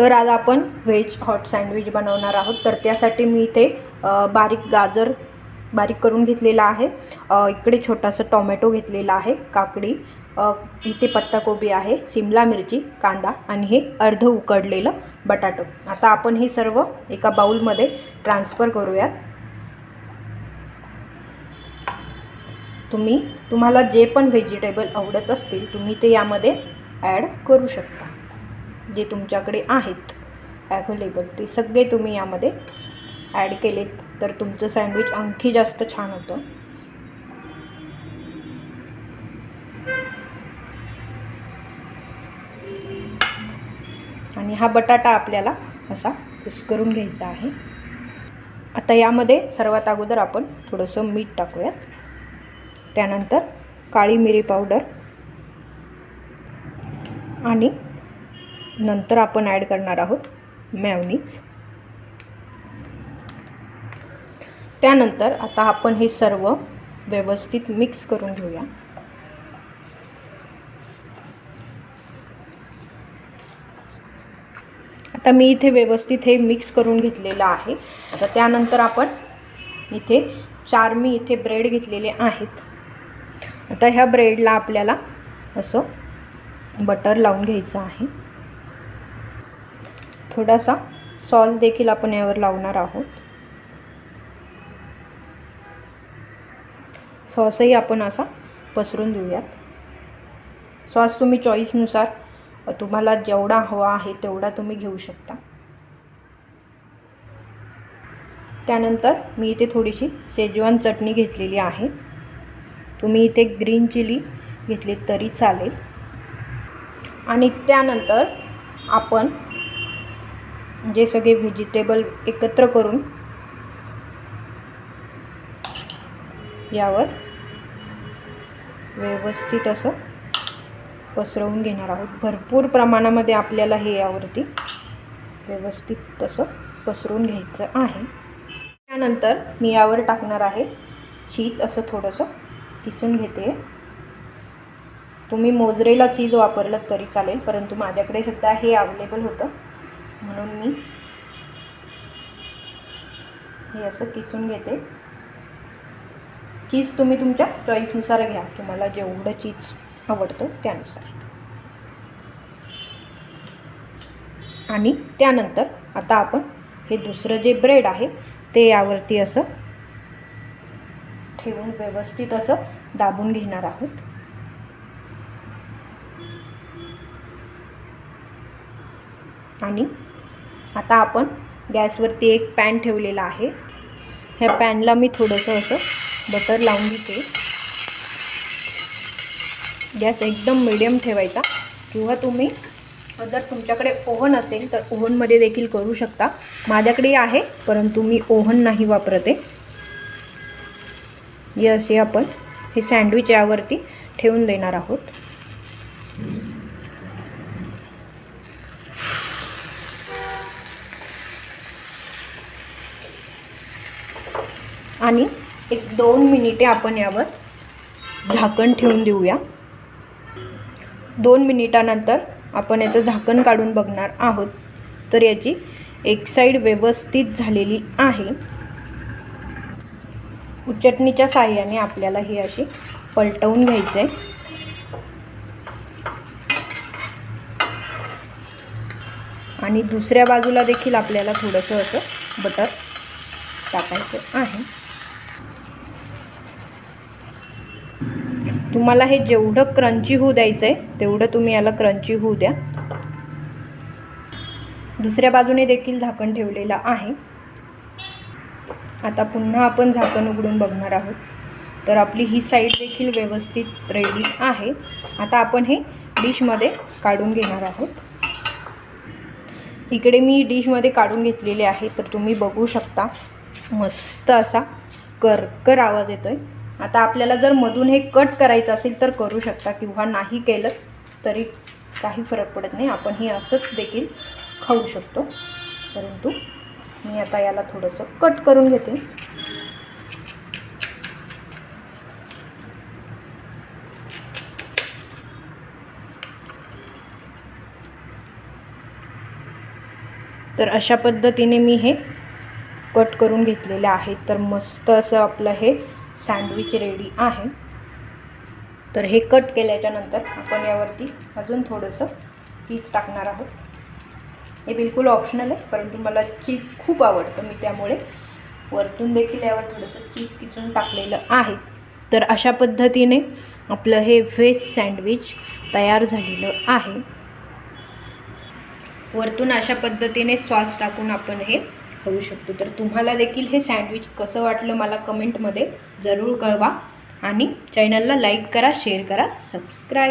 तर आज आपण व्हेज हॉट सँडविच बनवणार आहोत. तर त्यासाठी मी इथे बारीक गाजर बारीक करून घेतलेला आहे. इकडे छोटासा टोमॅटो घेतलेला आहे काकडी. इथे पत्ताकोबी आहे सिमला मिरची कांदा आणि हे अर्ध उकडलेलं बटाटो. आता आपण हे सर्व एका बाऊलमध्ये ट्रान्सफर करूयात. तुम्ही तुम्हाला जे पण व्हेजिटेबल आवडत असतील तुम्ही ते यामध्ये ॲड करू शकता. जे तुमच्याकडे आहेत ॲव्हेलेबल ते सगळे तुम्ही यामध्ये ॲड केलेत. तर तुमचं सँडविच आणखी जास्त छान होतं. आणि हा बटाटा आपल्याला असा कुस करून घ्यायचा आहे. आता यामध्ये सर्वात अगोदर आपण थोडंसं मीठ टाकूयात. त्यानंतर काळी मिरी पावडर आणि नंतर आपण ॲड करणार आहोत मॅवनीज त्यानंतर आता आपण हे सर्व व्यवस्थित मिक्स करून घेऊया. आता मी इथे व्यवस्थित हे मिक्स करून घेतलेलं आहे. आता त्यानंतर आपण इथे चार मी इथे ब्रेड घेतलेले आहेत. आता ह्या ब्रेडला आपल्याला असं बटर लावून घ्यायचं आहे. थोडासा सॉस देखील आपण यावर लावणार आहोत. सॉसही आपण असा पसरून देऊयात. सॉस तुम्ही चॉईसनुसार तुम्हाला जेवढा हवा आहे तेवढा तुम्ही घेऊ शकता. त्यानंतर मी इथे थोडीशी शेजवान चटणी घेतलेली आहे. तुम्ही इथे ग्रीन चिली घेतली तरी चालेल. आणि त्यानंतर आपण जे सगळे व्हेजिटेबल एकत्र करून यावर व्यवस्थित असं पसरवून घेणार आहोत. भरपूर प्रमाणामध्ये आपल्याला हे यावरती व्यवस्थित तसं पसरून घ्यायचं आहे. त्यानंतर मी यावर टाकणार आहे चीज असं थोडंसं किसून घेते. तुम्ही मोजरेला चीज वापरलं तरी चालेल परंतु माझ्याकडे सध्या हे अवेलेबल होतं. म्हणून मी हे असं किसून घेते. चीज तुम्ही तुमच्या चॉईसनुसार घ्या. तुम्हाला जेवढं चीज आवडतं त्यानुसार. आणि त्यानंतर आता आपण हे दुसरं जे ब्रेड आहे ते यावरती असं ठेवून व्यवस्थित असं दाबून घेणार आहोत. आणि आता आपण गॅसवरती एक पॅन ठेवलेला आहे. ह्या पॅनला मी थोडंसं असं बटर लावून घेते. गॅस एकदम मिडियम ठेवायचा. किंवा तुम्ही जर तुमच्याकडे ओव्हन असेल तर ओव्हनमध्ये देखील करू शकता. माझ्याकडे आहे परंतु मी ओव्हन नाही वापरते. हे असे आपण हे सँडविच यावरती ठेवून देणार आहोत. आणि एक दोन मिनिटे आपण यावर झाकण ठेवून देऊया. दोन मिनिटानंतर आपण याचं झाकण काढून बघणार आहोत. तर याची एक साईड व्यवस्थित झालेली आहे. उचटणीच्या साह्याने आपल्याला ही अशी पलटवून घ्यायचं आहे आणि दुसऱ्या बाजूला देखील आपल्याला थोडंसं असं बटर टाकायचं आहे. तुम्हाला हे जेवढं क्रंची होऊ द्यायचं आहे तेवढं तुम्ही याला क्रंची होऊ द्या. दुसऱ्या बाजूने देखील झाकण ठेवलेलं आहे. आता पुन्हा आपण झाकण उघडून बघणार आहोत. तर आपली ही साईड देखील व्यवस्थित रेडी आहे. आता आपण हे डिशमध्ये काढून घेणार आहोत. इकडे मी डिशमध्ये काढून घेतलेले आहे तर तुम्ही बघू शकता. मस्त असा करकर आवाज येतो आहे आता आपल्याला जर मधून हे कट करायचं असेल तर करू शकता किंवा नाही केलं तरी काही फरक पडत नाही. आपण हे असंच देखील खाऊ शकतो. परंतु मी आता याला थोडंसं कट करून घेते. तर अशा पद्धतीने मी हे कट करून घेतलेले आहे. तर मस्त असं आपलं हे सँडविच रेडी आहे. तर हे कट केल्याच्यानंतर आपण यावरती अजून थोडंसं चीज टाकणार आहोत. हे बिलकुल ऑप्शनल आहे परंतु मला चीज खूप आवडतं. मी त्यामुळे वरतून देखील यावर थोडंसं चीज किचून टाकलेलं आहे. तर अशा पद्धतीने आपलं हे व्हेज सँडविच तयार झालेलं आहे. वरतून अशा पद्धतीने सॉस टाकून आपण हे करू शकतो. तर तुम्हाला देखील हे सँडविच कसं वाटलं मला कमेंटमध्ये जरूर कळवा. आणि चॅनलला लाईक करा शेअर करा सबस्क्राईब